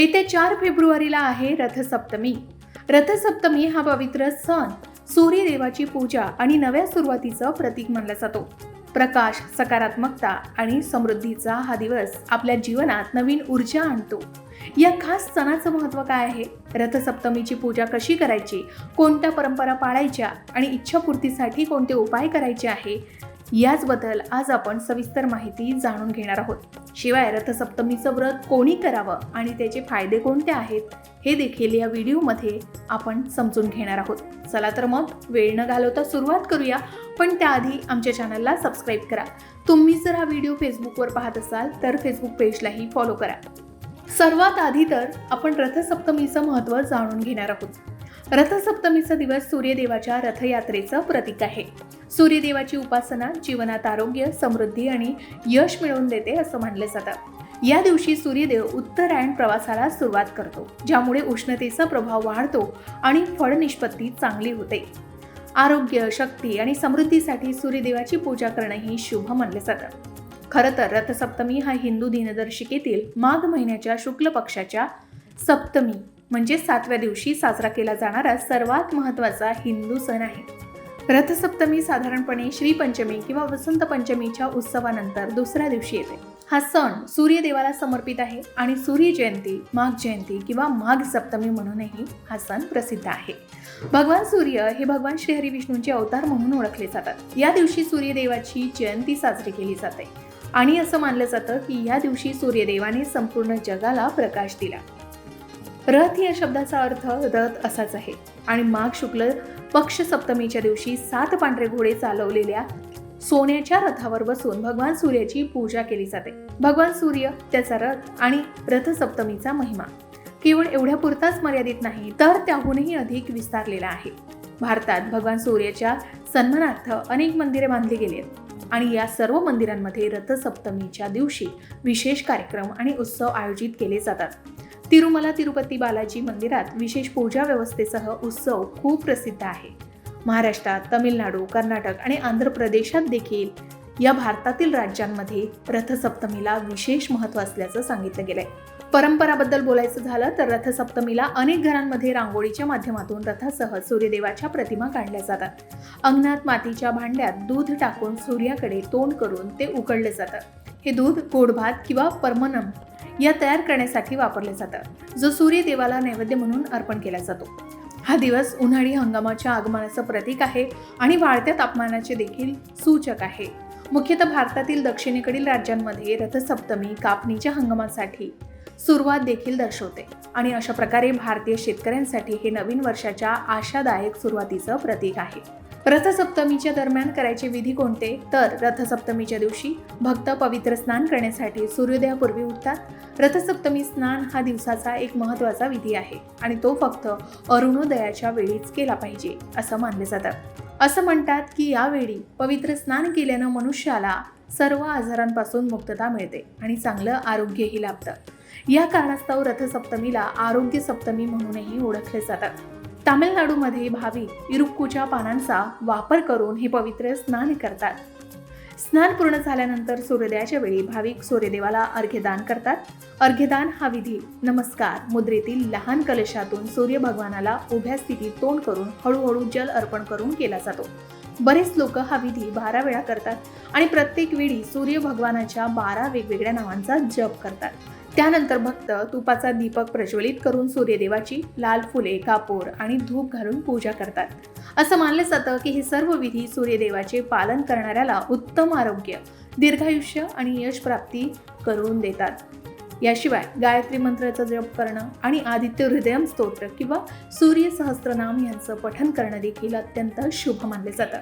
येत्या चार फेब्रुवारीला आहे रथसप्तमी. रथसप्तमी हा पवित्र सण. सूर्यदेवाची पूजा आणि नव्या सुरुवातीचं प्रतीक मानला जातो. प्रकाश सकारात्मकता आणि समृद्धीचा हा दिवस आपल्या जीवनात नवीन ऊर्जा आणतो. या खास सणाचं महत्त्व काय आहे? रथसप्तमीची पूजा कशी करायची? कोणत्या परंपरा पाळायच्या? आणि इच्छापूर्तीसाठी कोणते उपाय करायचे आहे? याचबद्दल आज आपण सविस्तर माहिती जाणून घेणार आहोत. शिवाय रथसप्तमीचं व्रत कोणी करावं आणि त्याचे फायदे कोणते आहेत? हे देखील या व्हिडिओमध्ये आपण समजून घेणार आहोत. चला तर मग वेळ न घालवता सुरुवात करूया पण त्याआधी आमच्या चॅनलला सबस्क्राईब करा. तुम्ही जर हा व्हिडिओ फेसबुकवर पाहत असाल तर फेसबुक पेजलाही फॉलो करा. सर्वात आधी तर आपण रथसप्तमीचं महत्त्व जाणून घेणार आहोत. रथसप्तमीचा दिवस सूर्यदेवाच्या रथयात्रेचं प्रतीक आहे. सूर्यदेवाची उपासना जीवनात आरोग्य समृद्धी आणि यश मिळवून देते असं मानलं जातं. या दिवशी सूर्यदेव उत्तरायण प्रवासाला सुरुवात करतो ज्यामुळे उष्णतेचा प्रभाव वाढतो आणि फळ निष्पत्ती चांगली होते. आरोग्य शक्ती आणि समृद्धीसाठी सूर्यदेवाची पूजा करणंही शुभ मानलं जातं. खरं तर रथसप्तमी हा हिंदू दिनदर्शिकेतील माघ महिन्याच्या शुक्ल पक्षाच्या सप्तमी म्हणजे सातव्या दिवशी साजरा केला जाणारा सर्वात महत्त्वाचा हिंदू सण आहे. रथसप्तमी साधारणपणे श्रीपंचमी किंवा वसंत पंचमीच्या उत्सवानंतर दुसऱ्या दिवशी येते. हा सण सूर्यदेवाला समर्पित आहे आणि सूर्य जयंती माघ जयंती किंवा माघ सप्तमी म्हणूनही हा सण प्रसिद्ध आहे. भगवान सूर्य हे भगवान श्रीहरी विष्णूंचे अवतार म्हणून ओळखले जातात. या दिवशी सूर्यदेवाची जयंती साजरी केली जाते. आणि असं मानलं जातं की या दिवशी सूर्यदेवाने संपूर्ण जगाला प्रकाश दिला. रथ या शब्दाचा अर्थ रथ असाच आहे. आणि माघ शुक्ल पक्ष सप्तमीच्या दिवशी सात पांढरे घोडे चालवलेल्या सोन्याच्या रथावर बसून भगवान सूर्याची पूजा केली जाते. भगवान सूर्य त्याचा रथ आणि रथसप्तमीचा महिमा. केवळ एवढ्या पुरताच मर्यादित नाही तर त्याहूनही अधिक विस्तारलेला आहे. भारतात भगवान सूर्याच्या सन्मानार्थ अनेक मंदिरे बांधली गेली आहेत. आणि या सर्व मंदिरांमध्ये रथसप्तमीच्या दिवशी विशेष कार्यक्रम आणि उत्सव आयोजित केले जातात. तिरुमला तिरुपती बालाजी मंदिरात विशेष पूजा व्यवस्थेसह उत्सव खूप प्रसिद्ध आहे. महाराष्ट्रात तमिळनाडू कर्नाटक आणि आंध्र प्रदेशात देखील या भारतातील राज्यांमध्ये रथसप्तमीला विशेष महत्त्व असल्याचं सांगितलं गेलंय. परंपराबद्दल बोलायचं झालं तर रथसप्तमीला अनेक घरांमध्ये रांगोळीच्या माध्यमातून रथासह सूर्यदेवाच्या प्रतिमा काढल्या जातात. अंगणात मातीच्या भांड्यात दूध टाकून सूर्याकडे तोंड करून ते उकळले जातं. हे दूध गोड भात किंवा परमनम या तयार करण्यासाठी वापरले जातं जो सूर्यदेवाला नैवेद्य म्हणून अर्पण केला जातो. हा दिवस उन्हाळी हंगामाच्या आगमनाचं प्रतीक आहे आणि वाढत्या तापमानाचे देखील सूचक आहे. मुख्यतः भारतातील दक्षिणेकडील राज्यांमध्ये रथसप्तमी कापणीच्या हंगामासाठी सुरुवात देखील दर्शवते. आणि अशा प्रकारे भारतीय शेतकऱ्यांसाठी हे नवीन वर्षाच्या आशादायक सुरुवातीचं प्रतीक आहे. रथसप्तमीच्या दरम्यान करायचे विधी कोणते? तर रथसप्तमीच्या दिवशी भक्त पवित्र स्नान करण्यासाठी सूर्योदयापूर्वी उठतात. रथसप्तमी स्नान हा दिवसाचा एक महत्त्वाचा विधी आहे आणि तो फक्त अरुणोदयाच्या वेळीच केला पाहिजे असं मानले जातं. असं म्हणतात की यावेळी पवित्र स्नान केल्यानं मनुष्याला सर्व आजारांपासून मुक्तता मिळते आणि चांगलं आरोग्यही लाभतं. या कारणास्तव रथसप्तमीला आरोग्य सप्तमी म्हणूनही ओळखले जातात. तामिळनाडूमध्ये भाविक इरुक्कूच्या पानांचा वापर करून हे पवित्र स्नान करतात. स्नान पूर्ण झाल्यानंतर सूर्योदयाच्या वेळी भाविक सूर्यदेवाला अर्घ्यदान करतात. अर्घ्यदान हा विधी नमस्कार मुद्रेतील लहान कलशातून सूर्य भगवानाला उभ्या स्थितीत तोंड करून हळूहळू जल अर्पण करून केला जातो. बरेच लोक हा विधी बारा वेळा करतात आणि प्रत्येक वेळी सूर्य भगवानाच्या बारा वेगवेगळ्या नावांचा जप करतात. त्यानंतर भक्त तुपाचा दीपक प्रज्वलित करून सूर्यदेवाची लाल फुले कापूर आणि धूप घालून पूजा करतात. असं मानलं जातं की हे सर्व विधी सूर्यदेवाचे पालन करणाऱ्याला उत्तम आरोग्य दीर्घायुष्य आणि यश प्राप्ती करून देतात. याशिवाय गायत्री मंत्राचा जप करणं आणि आदित्य हृदयम स्तोत्र किंवा सूर्य सहस्त्रनाम यांचं पठन करणं देखील अत्यंत शुभ मानले जातं.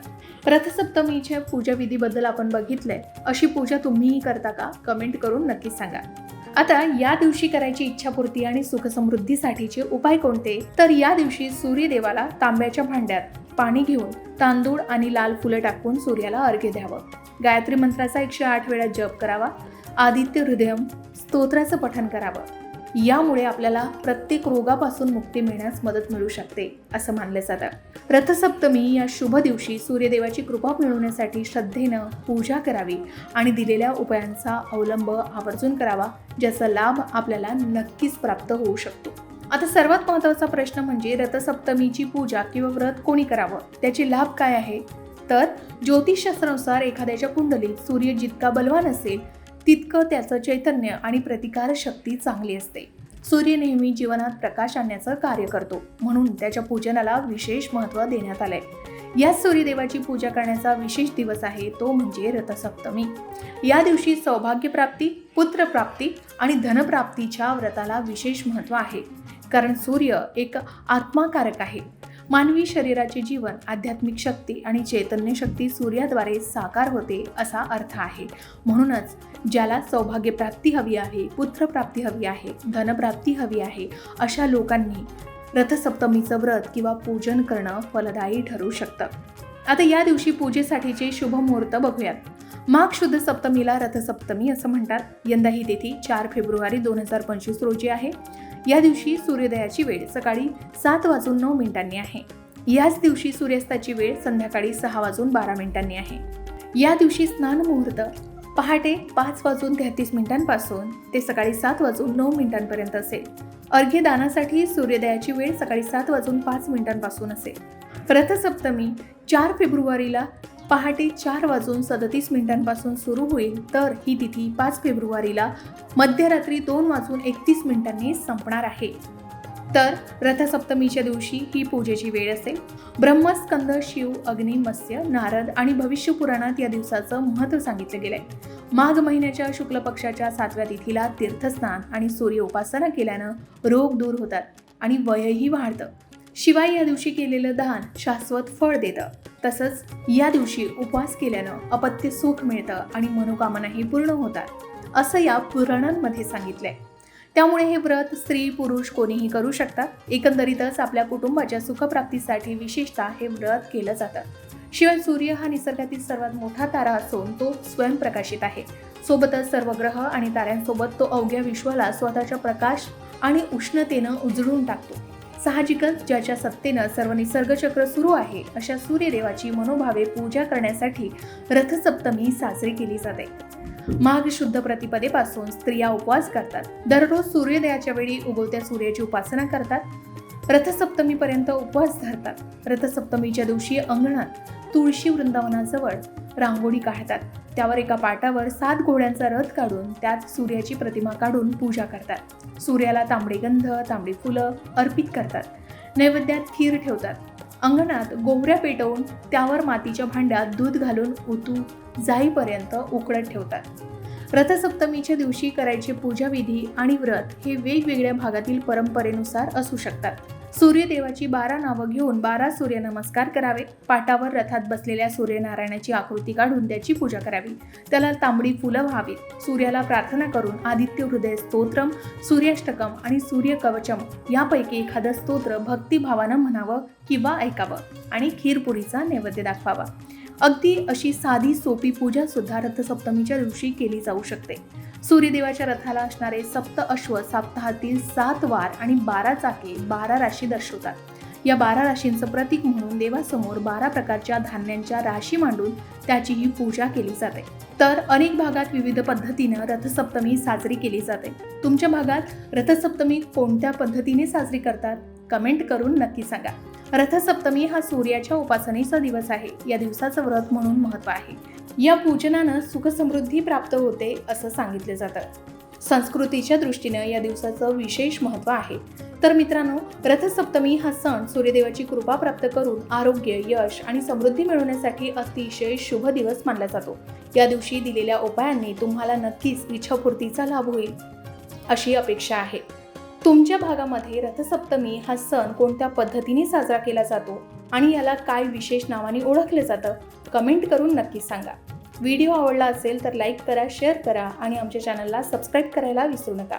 रथसप्तमीच्या पूजाविधीबद्दल आपण बघितलंय. अशी पूजा तुम्हीही करता का? कमेंट करून नक्की सांगा. आता या दिवशी करायची इच्छापूर्ती आणि सुखसमृद्धीसाठीचे उपाय कोणते? तर या दिवशी सूर्यदेवाला तांब्याच्या भांड्यात पाणी घेऊन तांदूळ आणि लाल फुलं टाकून सूर्याला अर्घ्य द्यावं. गायत्री मंत्राचा एकशे आठ वेळा जप करावा. आदित्य हृदयम स्तोत्राचं पठन करावं. यामुळे आपल्याला प्रत्येक रोगापासून मुक्ती मिळण्यास मदत मिळू शकते असं मानलं जातं. रथसप्तमी या शुभ दिवशी सूर्यदेवाची कृपा मिळवण्यासाठी श्रद्धेनं पूजा करावी आणि दिलेल्या उपायांचा अवलंब आवर्जून करावा ज्याचा लाभ आपल्याला नक्कीच प्राप्त होऊ शकतो. आता सर्वात महत्त्वाचा प्रश्न म्हणजे रथसप्तमीची पूजा किंवा व्रत कोणी करावं? त्याचे लाभ काय आहे? तर ज्योतिषशास्त्रानुसार एखाद्याच्या कुंडलीत सूर्य जितका बलवान असेल तितकं त्याचं चैतन्य आणि प्रतिकारशक्ती चांगली असते. सूर्य नेहमी जीवनात प्रकाश आणण्याचं कार्य करतो म्हणून त्याच्या पूजनाला विशेष महत्त्व देण्यात आलंय. या सूर्यदेवाची पूजा करण्याचा विशेष दिवस आहे तो म्हणजे रथसप्तमी. या दिवशी सौभाग्यप्राप्ती पुत्रप्राप्ती आणि धनप्राप्तीच्या व्रताला विशेष महत्त्व आहे. कारण सूर्य एक आत्माकारक आहे. मानवी शरीराचे जीवन आध्यात्मिक शक्ती आणि चैतन्य शक्ती सूर्याद्वारे साकार होते असा अर्थ आहे. म्हणूनच ज्याला सौभाग्यप्राप्ती हवी आहे पुत्रप्राप्ती हवी आहे धनप्राप्ती हवी आहे अशा लोकांनी रथसप्तमीचं व्रत किंवा पूजन करणं फलदायी ठरू शकतं. आता या दिवशी पूजेसाठीचे शुभ मुहूर्त बघूयात. माघ शुद्ध सप्तमीला रथसप्तमी असं म्हणतात. यंदा ही तिथी चार फेब्रुवारी दोन हजार पंचवीस रोजी आहे. या दिवशी सूर्योदयाची वेळ सकाळी सात वाजून नऊ मिनिटांनी आहे. याच दिवशी सूर्यास्ताची वेळ संध्याकाळी सहा वाजून बारा मिनिटांनी आहे. या दिवशी स्नान मुहूर्त पहाटे पाच वाजून तेहतीस मिनिटांपासून ते सकाळी सात वाजून नऊ मिनिटांपर्यंत असेल. अर्घ्यदानासाठी सूर्योदयाची वेळ सकाळी सात वाजून पाच मिनिटांपासून असेल. रथसप्तमी चार फेब्रुवारीला पहाटे चार वाजून सदतीस मिनिटांपासून सुरू होईल तर ही तिथी पाच फेब्रुवारीला मध्यरात्री दोन वाजून एकतीस मिनिटांनी संपणार आहे. तर रथसप्तमीच्या दिवशी ही पूजेची वेळ असेल. ब्रह्मस्कंद शिव अग्नी मत्स्य नारद आणि भविष्य पुराणात या दिवसाचं महत्त्व सांगितलं गेलंय. माघ महिन्याच्या शुक्ल पक्षाच्या सातव्या तिथीला तीर्थस्नान आणि सूर्य उपासना केल्यानं रोग दूर होतात आणि वयही वाढतं. शिवाय या दिवशी केलेलं दान शाश्वत फळ देतं. तसंच या दिवशी उपवास केल्यानं अपत्य सुख मिळतं आणि मनोकामनाही पूर्ण होतात असं या पुराणांमध्ये सांगितलंय. त्यामुळे हे व्रत स्त्री पुरुष कोणीही करू शकतात. एकंदरीतच आपल्या कुटुंबाच्या सुखप्राप्तीसाठी विशेषतः हे व्रत केलं जातं. शिवाय सूर्य हा निसर्गातील सर्वात मोठा तारा असून तो स्वयंप्रकाशित आहे. सोबतच सर्व ग्रह आणि ताऱ्यांसोबत तो अवघ्या विश्वाला स्वतःच्या प्रकाश आणि उष्णतेनं उजळून टाकतो. साहजिकच ज्याच्या सत्तेनं सर्व निसर्गचक्र सुरू आहे अशा सूर्यदेवाची मनोभावे पूजा करण्यासाठी रथसप्तमी साजरी केली जाते. माघ शुद्ध प्रतिपदेपासून स्त्रिया उपवास करतात. दररोज सूर्योदयाच्या वेळी उगवत्या सूर्याची उपासना करतात. रथसप्तमीपर्यंत उपवास धरतात. रथसप्तमीच्या दिवशी अंगणात तुळशी वृंदावनाजवळ रांगोळी काढतात. त्यावर एका पाटावर सात घोड्यांचा रथ काढून त्यात सूर्याची प्रतिमा काढून पूजा करतात. सूर्याला तांबडे गंध तांबडी फुलं अर्पित करतात. नैवेद्यात खीर ठेवतात. अंगणात गोवऱ्या पेटवून त्यावर मातीच्या भांड्यात दूध घालून उतू जाईपर्यंत उकडत ठेवतात. रथसप्तमीच्या दिवशी करायचे पूजाविधी आणि व्रत हे वेगवेगळ्या भागातील परंपरेनुसार असू शकतात. सूर्यदेवाची बारा नावं घेऊन बारा सूर्यनमस्कार करावे. पाटावर रथात बसलेल्या सूर्यनारायणाची आकृती काढून त्याची पूजा करावी. त्याला तांबडी फुलं व्हावीत. सूर्याला प्रार्थना करून आदित्य हृदय स्तोत्रम सूर्याष्टकम आणि सूर्यकवचम यापैकी एखादं स्तोत्र भक्तिभावानं म्हणावं किंवा ऐकावं आणि खीरपुरीचा नैवेद्य दाखवावा. अगदी अशी साधी सोपी पूजा सुद्धा रथसप्तमीच्या दिवशी केली जाऊ शकते. सूर्यदेवाच्या रथाला असणारे सप्त अश्व सप्ताहातील सात वार आणि बारा चाके बारा राशी दर्शवतात. या बारा राशींचं प्रतीक म्हणून देवासमोर बारा प्रकारच्या धान्यांच्या राशी मांडून त्याचीही पूजा केली जाते. तर अनेक भागात विविध पद्धतीनं रथसप्तमी साजरी केली जाते. तुमच्या भागात रथसप्तमी कोणत्या पद्धतीने साजरी करतात? कमेंट करून नक्की सांगा. रथसप्तमी हा सूर्याच्या उपासनेचा दिवस आहे. या दिवसाचं व्रत म्हणून महत्त्व आहे. या पूजनानं सुखसमृद्धी प्राप्त होते असं सांगितलं जातं. संस्कृतीच्या दृष्टीनं या दिवसाचं विशेष महत्त्व आहे. तर मित्रांनो रथसप्तमी हा सण सूर्यदेवाची कृपा प्राप्त करून आरोग्य यश आणि समृद्धी मिळवण्यासाठी अतिशय शुभ दिवस मानला जातो. या दिवशी दिलेल्या उपायांनी तुम्हाला नक्कीच इच्छापूर्तीचा लाभ होईल अशी अपेक्षा आहे. तुमच्या भागामध्ये रथसप्तमी हा सण कोणत्या पद्धतीने साजरा केला जातो आणि याला काय विशेष नावाने ओळखलं जातं कमेंट करून नक्की सांगा. व्हिडिओ आवडला असेल तर लाईक करा शेअर करा आणि आमच्या चॅनलला सबस्क्राईब करायला विसरू नका.